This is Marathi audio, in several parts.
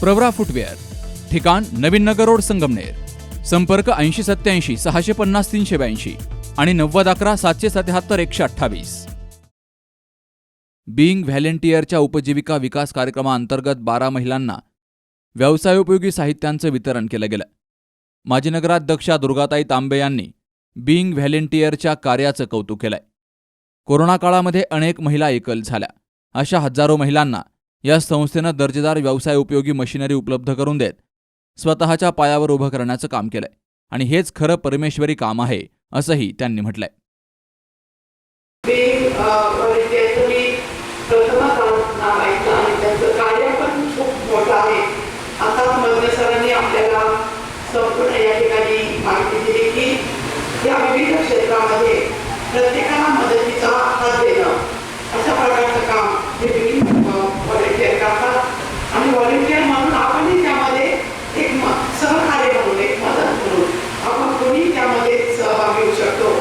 प्रवरा फुटवेअर ठिकाण नवीन नगर रोड संगमनेर संपर्क ऐंशी सत्याऐंशी सहाशे पन्नास तीनशे ब्याऐंशी आणि नव्वद अकरा सातशे सत्याहत्तर एकशे अठ्ठावीस. बिईंग व्हॅलेंटियरच्या उपजीविका विकास कार्यक्रमाअंतर्गत बारा महिलांना व्यवसायोपयोगी साहित्यांचं वितरण केलं गेलं. माजी नगराध्यक्षा दुर्गाताई तांबे यांनी बिईंग व्हॅलेंटियरच्या कार्याचं कौतुक केलंय. कोरोना काळामध्ये अनेक महिला एकल झाल्या. अशा हजारो महिलांना या संस्थेनं दर्जेदार व्यवसाय उपयोगी मशिनरी उपलब्ध करून देत स्वतःच्या पायावर उभं करण्याचं काम केलंय. आणि हेच खरं परमेश्वरी काम आहे असंही त्यांनी म्हटलंय being uh, volunteer मी प्रथमच नाव ऐकलं आणि त्यांचं कार्य पण खूप मोठं आहे आता मग्न सरांनी आपल्याला संपूर्ण या ठिकाणी माहिती दिली की या विविध क्षेत्रामध्ये प्रत्येकाला मदतीचा हात देणं अशा प्रकारचं काम हे विविध व्हॉलेंटियर करतात आणि व्हॉलेंटियर म्हणून आपणही त्यामध्ये एक म सहकार्य म्हणून एक मदत म्हणून आपण कोणी त्यामध्ये सहभागी होऊ शकतो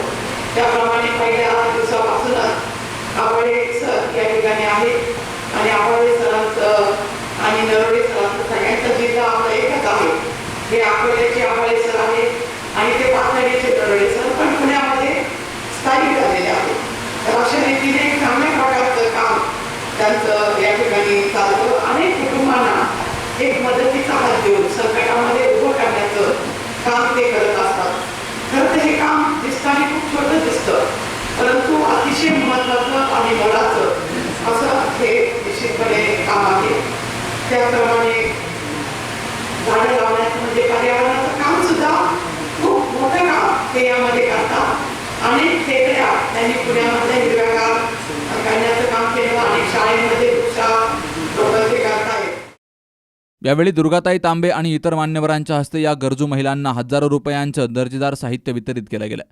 त्याप्रमाणे पहिल्या दिवसापासूनच आवाळे सर या ठिकाणी आहेत आणि आवाळे सरांचं आणि नरवडे सरांचं सगळ्यांचा जिल्हा आपला एकच आहे हे अकोल्याचे सर आहेत आणि ते पाथर्डीचे नरवडे सर पण पुण्यामध्ये स्थायिक झालेले आहेत तर अशा रीतीने चांगल्या प्रकारचं काम त्यांचं या ठिकाणी चालतं. अनेक कुटुंबांना एक मदतीचा हात देऊन संकटामध्ये उभं करण्याचं काम ते करत असतात. खरं तर हे काम दिसताना खूप छोटं दिसतं. परंतु अतिशय महत्वाचं आणि मोलाचं असं हे निश्चितपणे काम आहे. त्याप्रमाणे झाडं लावण्याचं म्हणजे पर्यावरणाचं काम सुद्धा खूप मोठं काम ते यामध्ये करतात अनेक टेकड्या त्यांनी पुण्यामध्ये हिरव्यागार करण्याचं काम केलं अनेक शाळेमध्ये वृक्षारोपण ते करतायत यावेळी दुर्गाताई तांबे आणि इतर मान्यवरांच्या हस्ते या गरजू महिलांना हजारो रुपयांचं दर्जेदार साहित्य वितरित केलं गेलं.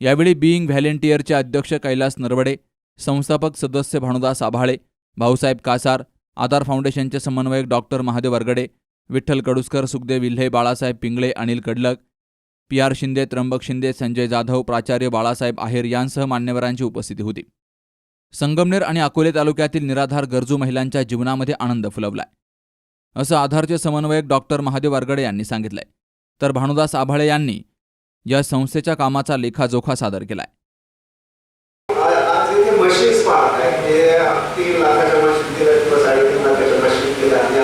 यावेळी बिईंग व्हॅलेंटियरचे अध्यक्ष कैलास नरवडे संस्थापक सदस्य भानुदास आभाळे भाऊसाहेब कासार आधार फाउंडेशनचे समन्वयक doctor Mahadev Wargade Vitthal Kaduskar Sukhdev Vilhe Balasaheb Pingale Anil Kadlak P R Shinde Trimbak Shinde Sanjay Jadhav प्राचार्य बाळासाहेब आहेर यांसह मान्यवरांची उपस्थिती होती. संगमनेर आणि अकोले तालुक्यातील निराधार गरजू महिलांच्या जीवनामध्ये आनंद फुलवलाय. असं आधारचे समन्वयक डॉक्टर महादेव वारगडे यांनी सांगितलंय. तर भानुदास आभाळे यांनी या संस्थेच्या कामाचा लेखाजोखा सादर केलाय. तीन लाखाच्या मशीन दिल्या किंवा साडेतीन लाखाच्या मशीन दिल्या.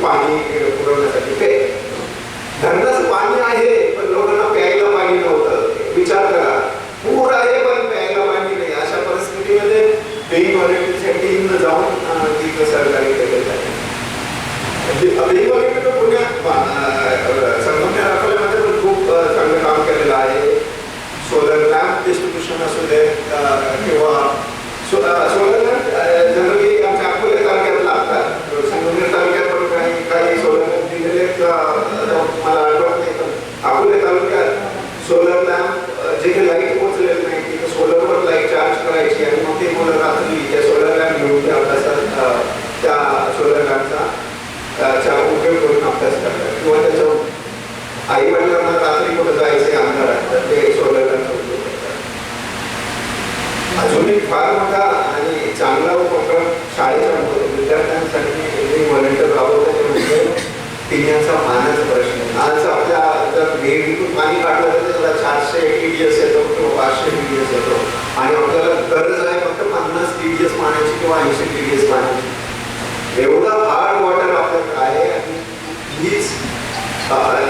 quali eh, furono stati आणि आपल्याला गरज आहे फक्त पन्नास टी डी एस पाण्याची किंवा ऐंशी टी डी एस पाण्याची. एवढा हार्ड वॉटर आपल्याकडे आहे आणि हीच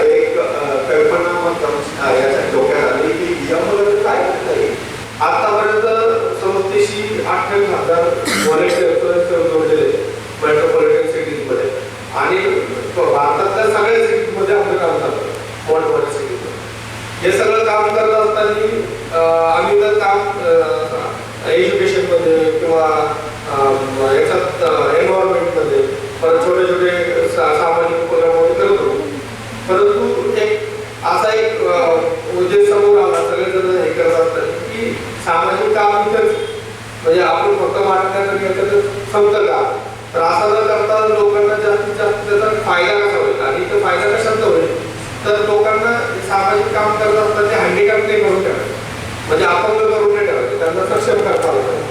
एक कल्पना याच्या डोक्यात आली की यामुळे काय करता येईल? आतापर्यंत चौतीसशे अठ्ठावीस हजार व्हॉलेंटिअर्स जोडलेले मेट्रोपॉलिटन सिटीजमध्ये आणि भारतातल्या सगळ्या सिटीजमध्ये आपलं काम चालतं मोठमोठ्या सिटीजमध्ये हे सगळं काम करत असताना आम्ही जर काम एज्युकेशनमध्ये किंवा याच्यात एन्व्हायरमेंटमध्ये परत छोटे छोटे सामाजिक उपक्रमामध्ये करतो परंतु एक असा एक उद्देश समोर आला सगळेजण हे करत असतात की सामाजिक काम इथंच म्हणजे आपण फक्त वाटण्याचं याच्यात संपतं का तर असं न करता लोकांना जास्तीत जास्त त्याचा फायदा कसा होईल? आणि तो फायदा कशाचा होईल? तर लोकांना सामाजिक काम करत असताना ते हँडिकॅप नाही करून ठेवायचं म्हणजे अपंग करून नाही ठेवायचे त्यांना सक्षम करता आलं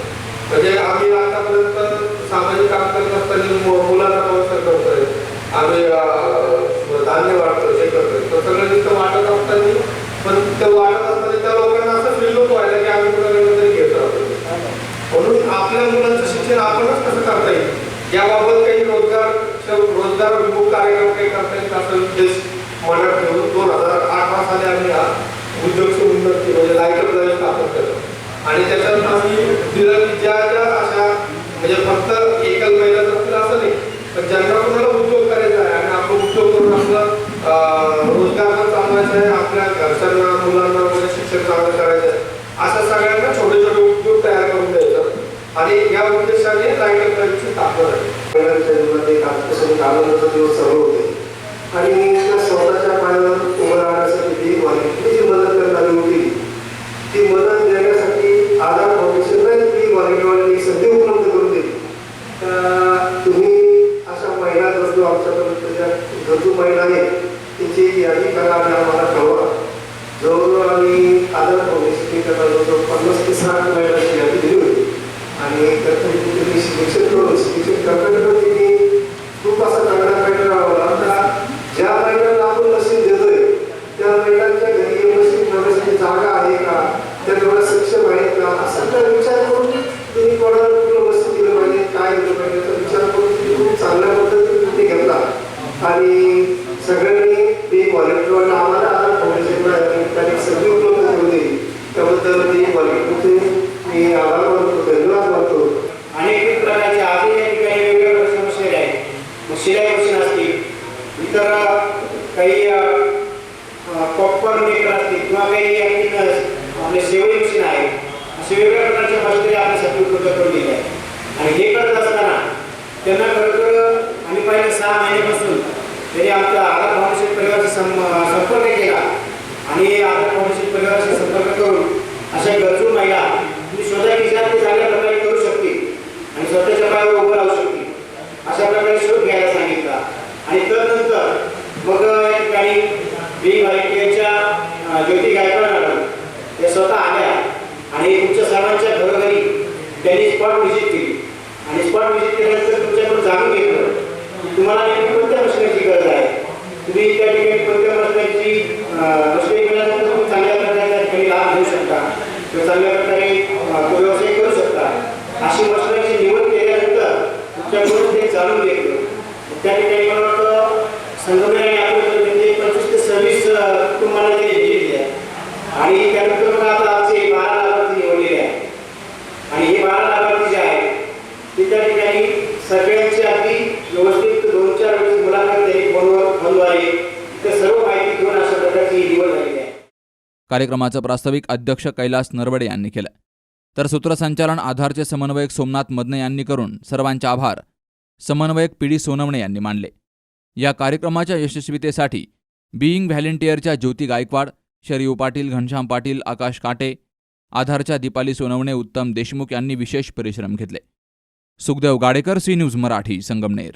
म्हणजे आम्ही आतापर्यंत सामाजिक काम करत असताना मुलांना प्रोत्साहन करतोय आम्ही धान्य वाटतो हे करतोय. तर सगळं तिथं वाटत असताना पण ते वाटत असताना त्या लोकांना असं फील नको व्हायला की आम्ही कुणाला तरी घेत म्हणून आपल्या मुलांचं शिक्षण आपणच कसं करता येईल? याबाबत काही रोजगार रोजगार विमुख कार्यक्रम काही करता येईल असं उद्देश मनात ठेवून दोन हजार आठ साली आम्ही हा उद्योग म्हणजे लाइट लाइट स्थापन करतो आणि त्याच्यात आम्ही दिलं ज्या ज्या अशा म्हणजे फक्त एकल महिला असतील असं नाही पण ज्यांना कोणाला उद्योग करायचा आहे आणि आपण उद्योग करून आपलं रोजगार पण चालवायचा आहे आपल्या घरच्यांना मुलांना वगैरे शिक्षण चांगलं करायचं आहे अशा सगळ्यांना छोटे छोटे उद्योग तयार करून द्यायचं. आणि या उद्देशाने लाइट लाईटची स्थापना आहे. महिलांच्या जीवनात एक आत्मसंत आनंदाचा दिवस सर्व होते. आणि त्या स्वतःच्या पायावर उभं राहण्यासाठी ती व्हॉलेंटियरची जी मदत करणारी होती ती मदत देण्यासाठी आधार फाउंडेशनला ती व्हॉलेंटियरवाल्यांनी एक संधी उपलब्ध करून दिली तर तुम्ही अशा महिला गरजू आमच्यापर्यंत ज्या गरजू महिला आहे तिची यादी करा आणि आम्हाला कळवा. जवळजवळ आम्ही आदर फाउंडेशनने त्यांना जवळजवळ पन्नास ते साठ महिलाची यादी दिली होती. आणि त्यातून त्यांनी सिलेक्शन करून सिलेक्शन करताना त्यांनी खूप असा चांगला पॅटर्न राबवला आता ज्या महिलांना आपण लसीन देतोय त्या महिलांच्या घरी लसीन जागा आहे का? त्या तेवढ्या सक्षम आहेत का? असा विचार करून त्यांनी कोणाला कुठलं वस्तू दिलं पाहिजे काय दिलं पाहिजे याचा विचार करून त्यांनी खूप चांगल्या पद्धतीने त्यांनी घेतला आणि सगळ्यांनी आम्हाला आधार सगळी उपलब्ध करून दिली. त्याबद्दल मी व्हॉलेंटिअरचे मी आभार मानतो धन्यवाद मानतो अनेक प्रकारचे आजही या ठिकाणी वेगवेगळ्या प्रश्न बसलेले आहेत मग शिलाई मशीन असतील इतर काही पॉपकॉर्न मेकर असतील किंवा काही आणखी आपले शेवई मशीन आहे असे वेगवेगळ्या प्रकारच्या मशिनरी आपल्यासाठी उपलब्ध करून दिल्या आहेत आणि हे करत असताना त्यांना खरं तर आम्ही पहिले सहा महिन्यापासून त्यांनी आमच्या आधार फाउंडेशन परिवाराशी सं संपर्क केला आणि आधार परिवाराशी संपर्क करून अशा गरजू महिला तुम्ही स्वतः विचार ते चांगल्या प्रकारे करू शकते आणि स्वतःच्या पायावर उभं राहू शकते अशा प्रकारे शोध घ्यायला सांगितला. आणि तदनंतर मग या ठिकाणी बी व्हॉलेंटियरच्या ज्योती गायकवाड मॅडम त्या स्वतः आल्या आणि तुमच्या सर्वांच्या घरोघरी त्यांनी स्पॉट व्हिजिट केली. आणि स्पॉट व्हिजिट केल्यानंतर तुमच्याकडून जाणून घेतलं तुम्हाला नेमकी कोणत्या मशिनरीची गरज आहे? तुम्ही त्या ठिकाणी कोणत्या मशिनरीची मशिनरी मिळाल्यानंतर तुम्ही चांगल्या प्रकारे त्या ठिकाणी लाभ घेऊ शकता किंवा चांगल्या प्रकारे व्यवसाय करू शकता. अशी मशिनरीची निवड केल्यानंतर तुमच्याकडून ते जाणून घेतलं. त्या ठिकाणी मला वाटतं संगमेर आणि आपण म्हणजे पंचवीस ते सव्वीस कुटुंबाला ते दिलेली आहे आणि त्यानंतर मग आता आमचे बारा लाभार्थी निवडलेले आहे आणि हे बारा लाभार्थी जे आहेत ते त्या ठिकाणी सगळ्यांची अगदी व्यवस्थित दोन चार वेळेस मुलाखत त्यांनी फोनवर फोनद्वारे इथं सर्व माहिती घेऊन अशा प्रकारची ही निवड झालेली आहे कार्यक्रमाचं प्रास्ताविक अध्यक्ष कैलास नरवडे यांनी केलं. तर सूत्रसंचालन आधारचे समन्वयक सोमनाथ मदने यांनी करून सर्वांचे आभार. समन्वयक पी डी सोनवणे यांनी मानले. या कार्यक्रमाच्या यशस्वीतेसाठी बिईंग व्हॅलेंटियरच्या ज्योती गायकवाड शरीव पाटील घनश्याम पाटील आकाश काटे आधारच्या दीपाली सोनवणे उत्तम देशमुख यांनी विशेष परिश्रम घेतले. Sukhdev Gadekar C news Marathi Sangamner.